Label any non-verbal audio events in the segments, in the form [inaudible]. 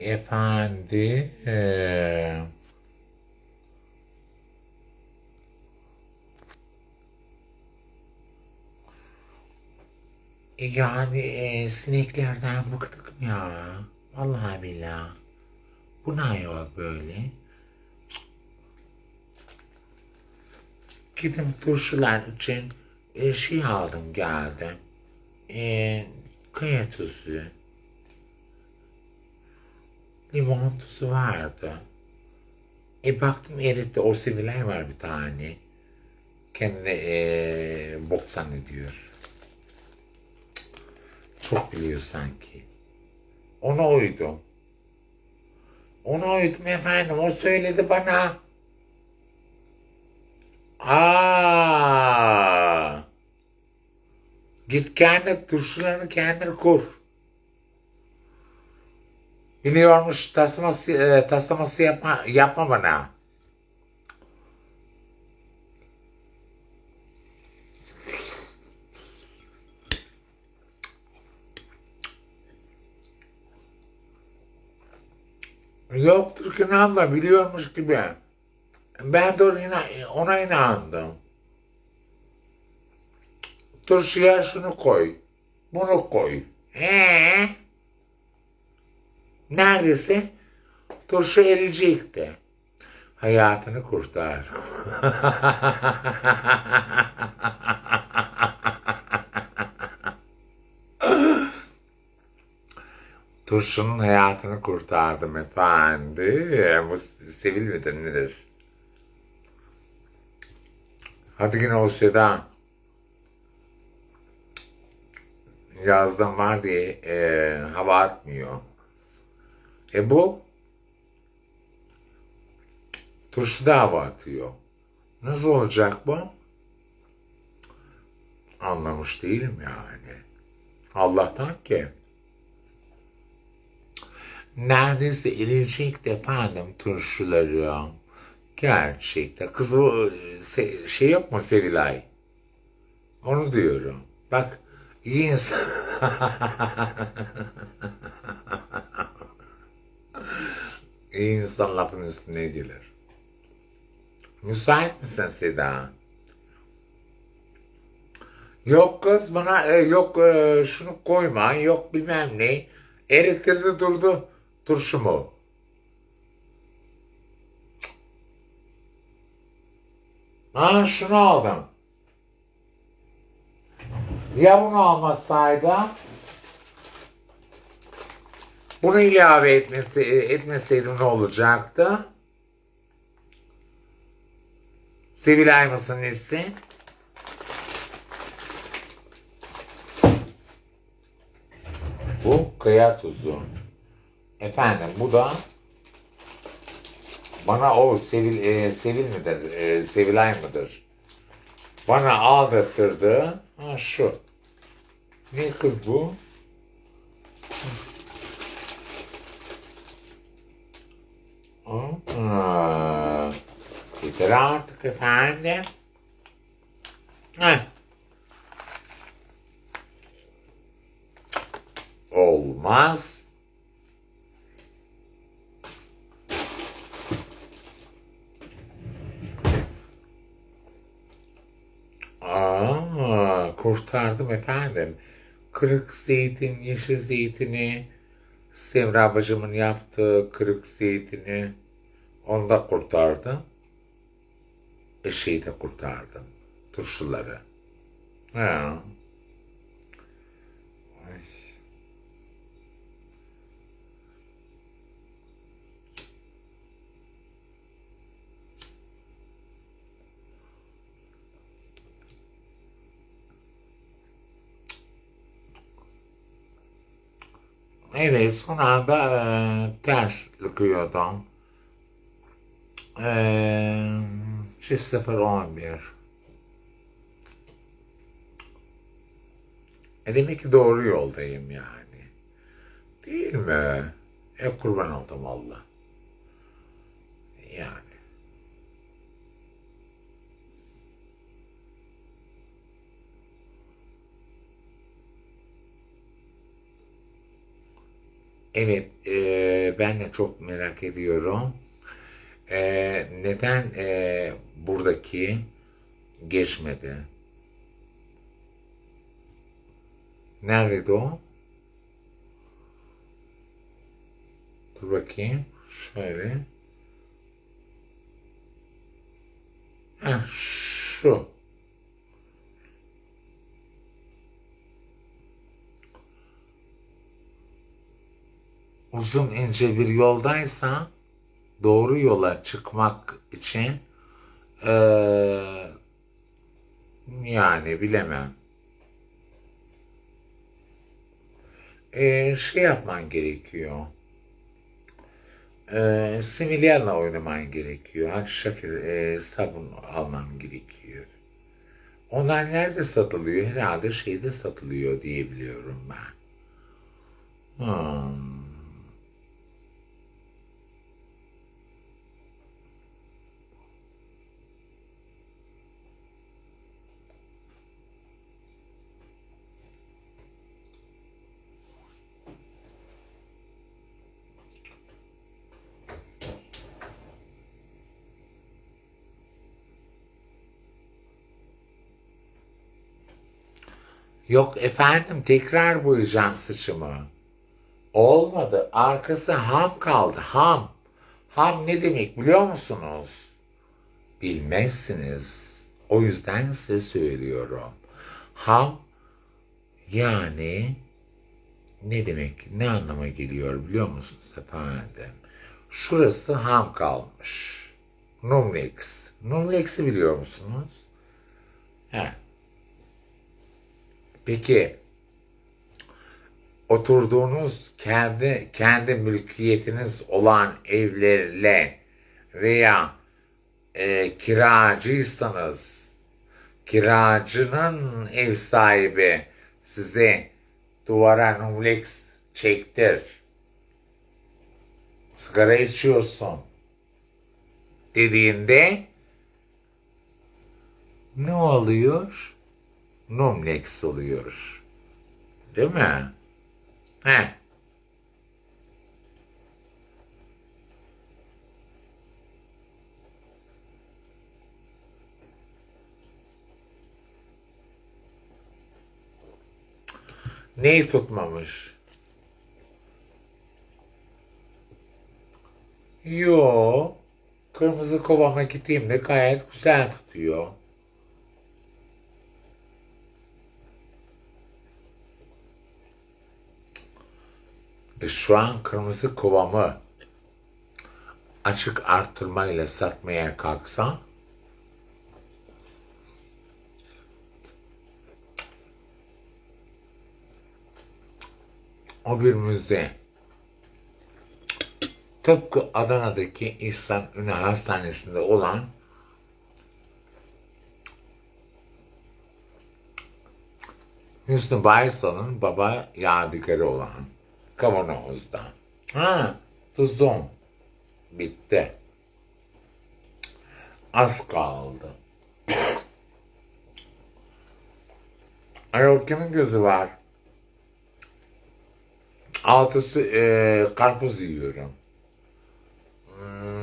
Efendi eee, yani eee, sineklerden bıktık ya. Vallahi billahi. Bu ne yok böyle? Gittim turşular için eee, şey aldım geldim. Eee kaya tuzu. Limon vardı. E baktım eritti. O seviler var bir tane. Kendine eee boktan ediyor. Çok biliyor sanki. Ona uydum. Ona uydum efendim. O söyledi bana. Aa! Git kendi turşularını kendin kur. Biliyormuş taslaması, e, taslaması yapma, yapma bana. Yoktur ki inanma biliyormuş gibi. Ben de ona, ona inandım. Turşuya şunu koy. Bunu koy. Ee? Neredeyse turşu eriyecekti. Hayatını kurtar. [laughs] Turşunun hayatını kurtardım efendi. Bu sevil midir nedir? Hadi yine o Seda. Yazdan var diye e, hava atmıyor. E bu turşuda hava atıyor. Nasıl olacak bu? Anlamış değilim yani. Allah'tan ki. Neredeyse eriyecekti efendim turşuları. Gerçekten. Kız o şey yok mu Sevilay? Onu diyorum. Bak iyi insan. [laughs] iyi insan lafın üstüne gelir. Müsait misin Seda? Yok kız bana e, yok e, şunu koyma yok bilmem ne. Eritirdi durdu turşumu. Ha şunu aldım. Ya bunu almasaydı? Bunu ilave etmesi, etmeseydim ne olacaktı? Sevilay mısın Nesli? Bu kaya tuzu. Efendim bu da bana o Sevil, e, Sevil midir? E, Sevilay mıdır? Bana aldırttırdı. Ha şu. Ne kız bu? Yeter artık efendim. Heh. Olmaz. Aa, kurtardım efendim. Kırık zeytin, yeşil zeytini, Semra bacımın yaptığı kırık zeytini, onu da kurtardım. Eşeği de kurtardım. Turşuları. Ha. Ay. Evet, son anda e, ters lıkıyordum. E, çift 011. E demek ki doğru yoldayım yani. Değil mi? E kurban oldum Allah. Yani. Evet, e, ben de çok merak ediyorum. E, neden e, buradaki geçmedi? Nerede o? Dur bakayım. Şöyle. Heh, şu. Uzun ince bir yoldaysa doğru yola çıkmak için eee, yani bilemem. Eee, şey yapman gerekiyor. Eee similyarla oynaman gerekiyor. Hakşakir eee sabun alman gerekiyor. Onlar nerede satılıyor? Herhalde şeyde satılıyor diye biliyorum ben. Hmm. Yok efendim tekrar boyayacağım saçımı. Olmadı. Arkası ham kaldı. Ham. Ham ne demek biliyor musunuz? Bilmezsiniz. O yüzden size söylüyorum. Ham yani ne demek? Ne anlama geliyor biliyor musunuz efendim? Şurası ham kalmış. Numlex. Numlex'i biliyor musunuz? He. Peki oturduğunuz kendi kendi mülkiyetiniz olan evlerle veya e, kiracıysanız kiracının ev sahibi size duvara numlex çektir. Sigara içiyorsun dediğinde ne oluyor? Numlex oluyor. Değil mi? He. Neyi tutmamış? Yo, kırmızı kovama gittiğimde gayet güzel tutuyor. Şu an kırmızı kovamı açık artırmayla satmaya kalksa o bir müze. Tıpkı Adana'daki İhsan Ünal Hastanesi'nde olan Hüsnü Baysal'ın baba yadigarı olan kavanozda. Ha, tuzum. Bitti. Az kaldı. Ayol kimin gözü var? Altısı e, karpuz yiyorum. Hmm.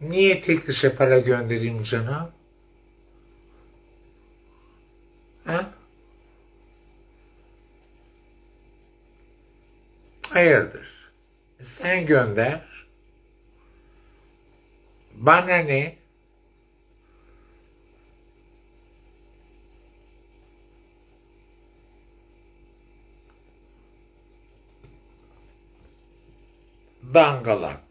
Niye tek dışa para göndereyim canım? Ha? Hayırdır? E Sen gönder. Bana ne? Dangalak.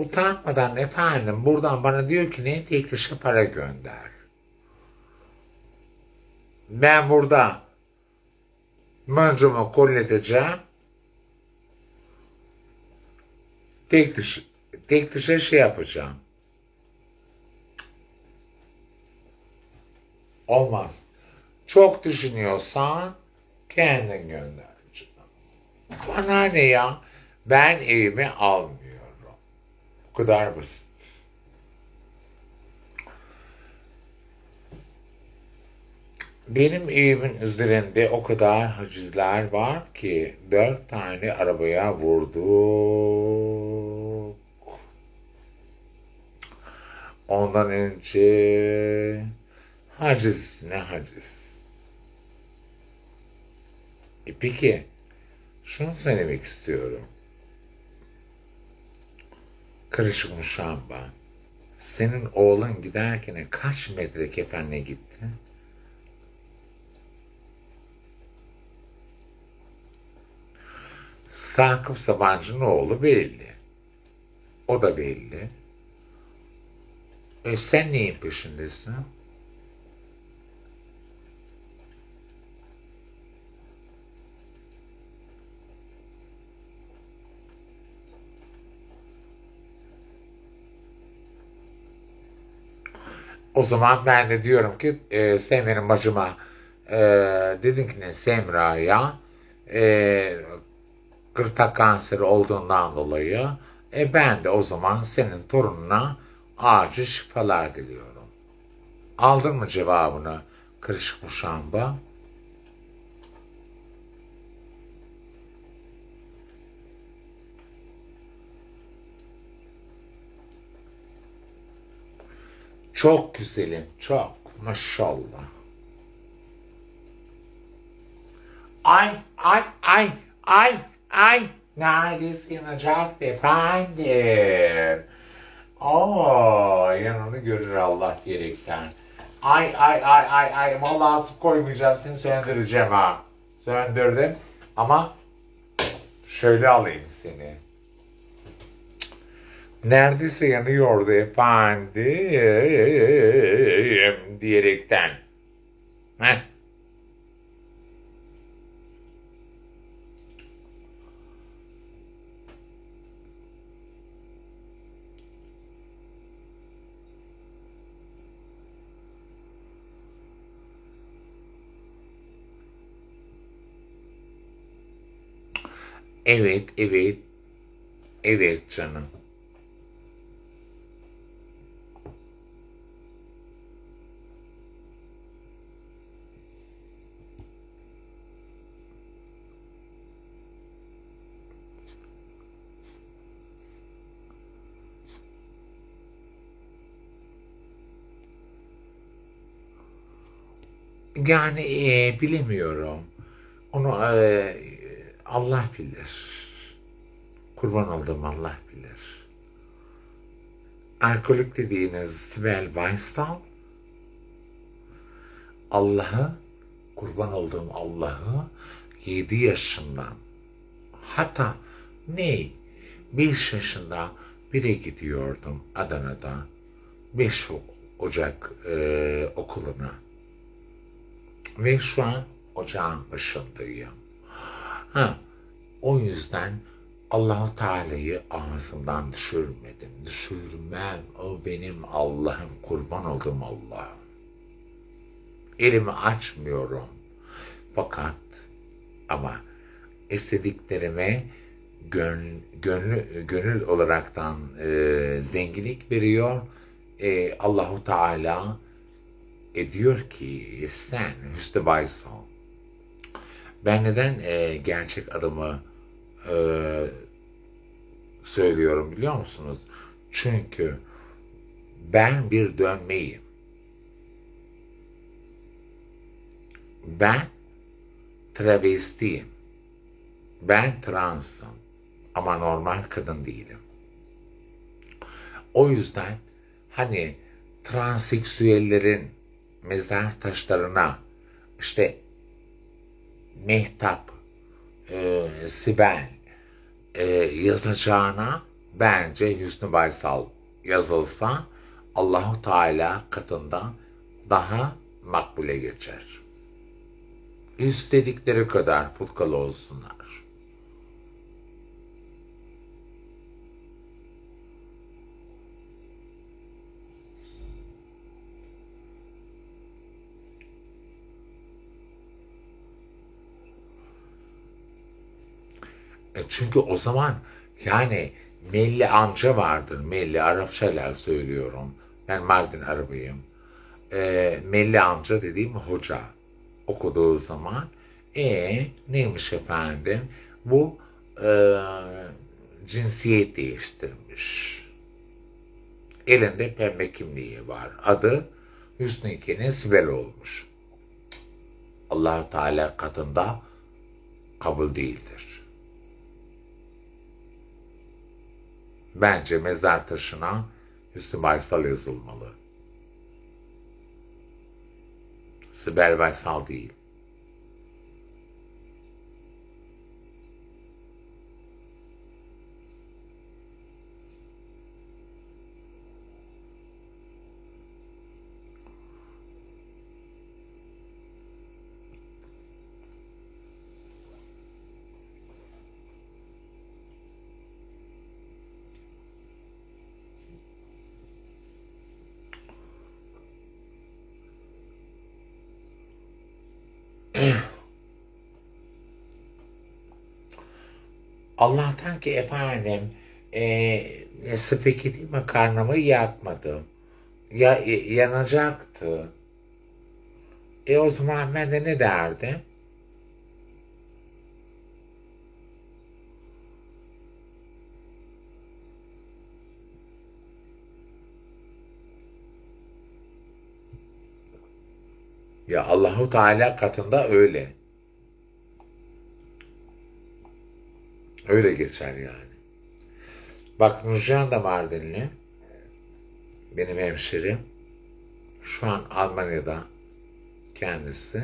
Utanmadan efendim buradan bana diyor ki ne tek dışa para gönder. Ben burada mıncumu kolledeceğim. Tek dış, tek dışa şey yapacağım. Olmaz. Çok düşünüyorsan kendin gönder. Bana ne ya? Ben evime almıyorum. Kadar basit. Benim evimin üzerinde o kadar hacizler var ki dört tane arabaya vurduk. Ondan önce haciz ne haciz. E peki şunu söylemek istiyorum. Karışık muşamba. Senin oğlun giderken kaç metre kefenle gitti? Sakıp Sabancı'nın oğlu belli. O da belli. E sen neyin peşindesin? O zaman ben de diyorum ki e, benim bacıma e, dedin ki ne Semra'ya e, gırtlak kanseri olduğundan dolayı e, ben de o zaman senin torununa acil şifalar diliyorum. Aldın mı cevabını kırışık muşamba? Çok güzelim, çok. Maşallah. Ay, ay, ay, ay, ay. Neredesin Necat efendim? Aa, yanını görür Allah gerekten. Ay, ay, ay, ay, ay. Vallahi su koymayacağım, seni söndüreceğim ha. Söndürdüm. Ama şöyle alayım seni. Neredeyse yanıyordu efendim diyerekten. Heh. Evet, evet. Evet canım. Yani e, bilemiyorum. Onu e, Allah bilir. Kurban olduğum Allah bilir. Alkolik dediğiniz Sibel Weisstal Allah'ı kurban olduğum Allah'ı 7 yaşından hatta ne 5 yaşında bire gidiyordum Adana'da 5 Ocak e, okuluna ve şu an ocağın başındayım. Ha, o yüzden Allahu Teala'yı ağzımdan düşürmedim. Düşürmem. O benim Allah'ım. Kurban oldum Allah'ım. Elimi açmıyorum. Fakat ama istediklerime gönül, gönül, gönül olaraktan e, zenginlik veriyor. E, Allahu Teala e, diyor ki sen Hüsnü Baysal ben neden e, gerçek adımı e, söylüyorum biliyor musunuz? Çünkü ben bir dönmeyim. Ben travestiyim. Ben transım. Ama normal kadın değilim. O yüzden hani transseksüellerin mezar taşlarına işte Mehtap, e, Sibel e, yazacağına bence Hüsnü Baysal yazılsa Allahu Teala katında daha makbule geçer. İstedikleri kadar putkalı olsunlar. E çünkü o zaman yani Melli amca vardır. Melli Arapçalar söylüyorum. Ben Mardin Arabıyım. E, Melli amca dediğim hoca okuduğu zaman e neymiş efendim? Bu e, cinsiyet değiştirmiş. Elinde pembe kimliği var. Adı Hüsnü İken'in Sibel olmuş. allah Teala katında kabul değildir. Bence mezar taşına Hüsnü Baysal yazılmalı. Sibel Baysal değil. Allah'tan ki efendim e, spaghetti makarnamı yakmadım. Ya e, yanacaktı. E o zaman ben de ne derdim? Ya Allahu Teala katında öyle. Öyle geçer yani. Bak Nurcan da Mardinli. Benim hemşerim. Şu an Almanya'da kendisi.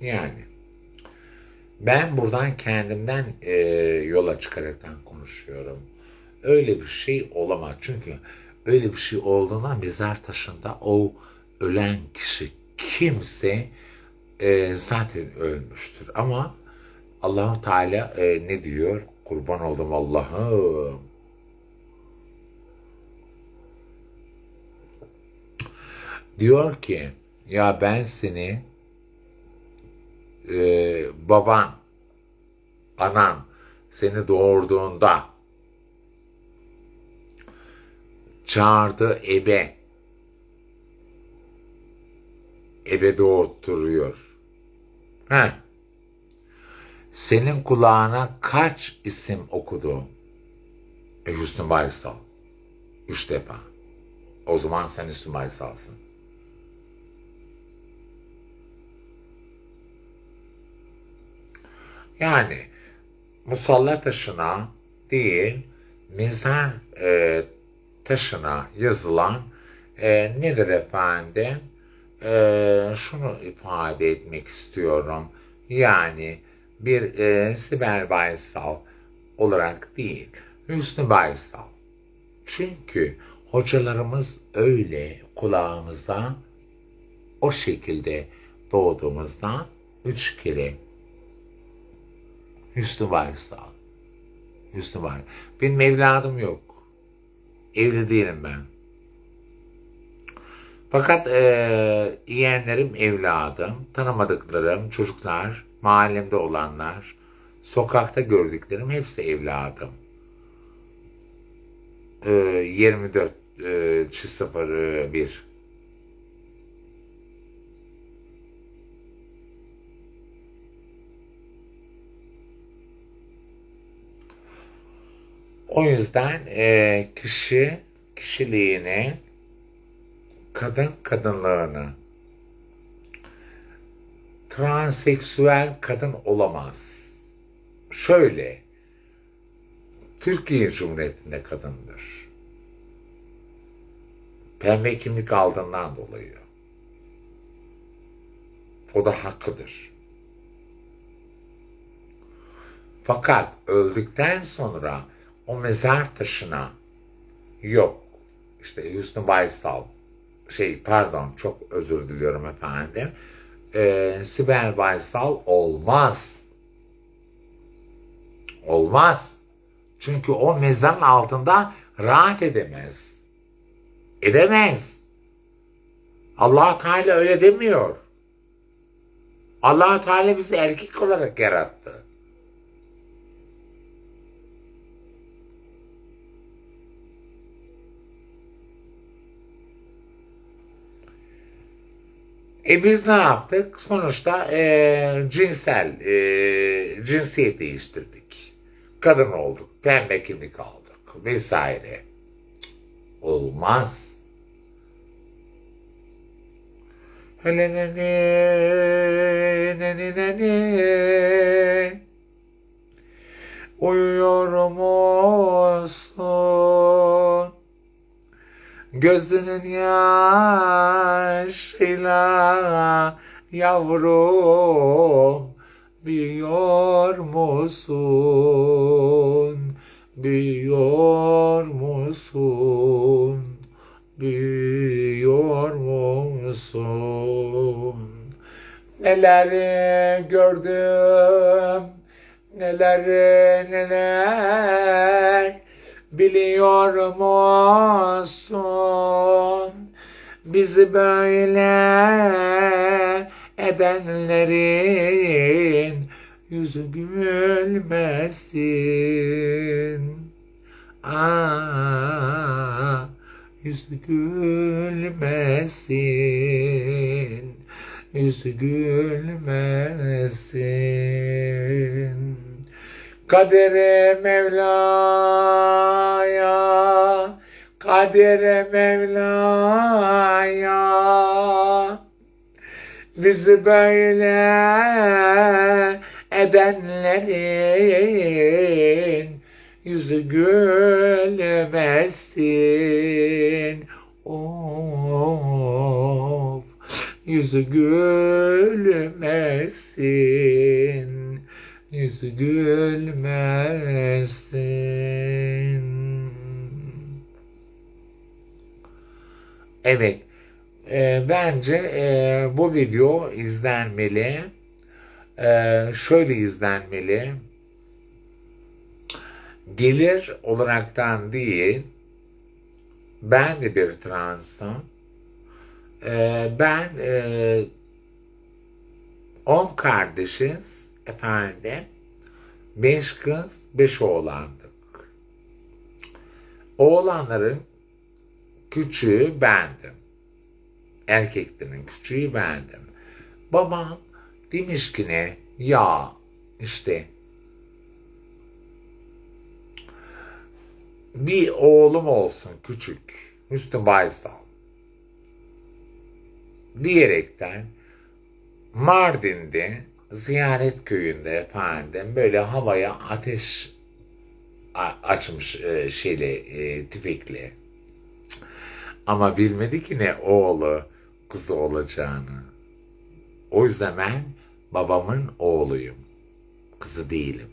Yani ben buradan kendimden e, yola çıkaraktan konuşuyorum. Öyle bir şey olamaz. Çünkü öyle bir şey olduğunda mezar taşında o ölen kişi kimse e, zaten ölmüştür. Ama Allahu Teala e, ne diyor? Kurban oldum Allah'ım. Diyor ki ya ben seni e, baban, anan seni doğurduğunda çağırdı ebe. Ebe doğurtturuyor. Heh senin kulağına kaç isim okudu? E Hüsnü Baysal. Üç defa. O zaman sen Hüsnü Baysal'sın. Yani musalla taşına değil, mezar e, taşına yazılan e, nedir efendim? E, şunu ifade etmek istiyorum. Yani bir e, Sibel Baysal olarak değil, Hüsnü Baysal. Çünkü hocalarımız öyle kulağımıza o şekilde doğduğumuzdan üç kere Hüsnü Baysal. Hüsnü Baysal. Benim evladım yok. Evli değilim ben. Fakat e, yeğenlerim evladım, tanımadıklarım, çocuklar mahallemde olanlar, sokakta gördüklerim hepsi evladım. Ee, 24 e, 01 O yüzden e, kişi kişiliğini, kadın kadınlığını, transseksüel kadın olamaz. Şöyle, Türkiye Cumhuriyeti'nde kadındır. Pembe kimlik aldığından dolayı. O da hakkıdır. Fakat öldükten sonra o mezar taşına yok. İşte Hüsnü Baysal şey pardon çok özür diliyorum efendim e, Sibel Baysal olmaz. Olmaz. Çünkü o mezarın altında rahat edemez. Edemez. allah Teala öyle demiyor. allah Teala bizi erkek olarak yarattı. E biz ne yaptık? Sonuçta e, cinsel, e, cinsiyet değiştirdik. Kadın olduk, pembe kimlik aldık vesaire. Olmaz. Hele ne ne ne ne ne ne Uyuyor musun? Gözünün yaşıyla yavrum büyüyor musun? Büyüyor musun? Büyüyor musun? Neler gördüm, neler neler biliyor musun? Bizi böyle edenlerin yüzü gülmesin. Aa, yüzü gülmesin. Yüzü gülmesin. Kadere Mevla'ya, kadere Mevla'ya, bizi böyle edenlerin yüzü gülmesin. Of, yüzü gülmesin yüzü gülmesin. Evet, e, bence e, bu video izlenmeli. E, şöyle izlenmeli. Gelir olaraktan değil, ben de bir transım. E, ben e, 10 kardeşiz efendim. Beş kız, beş oğlandık. Oğlanların küçüğü bendim. Erkeklerin küçüğü bendim. Babam demiş ki ne? Ya işte bir oğlum olsun küçük. Müslüm Baysal. Diyerekten Mardin'de ziyaret köyünde efendim böyle havaya ateş açmış e, şeyle e, tüfekle. Ama bilmedi ki ne oğlu kızı olacağını. O yüzden ben babamın oğluyum. Kızı değilim.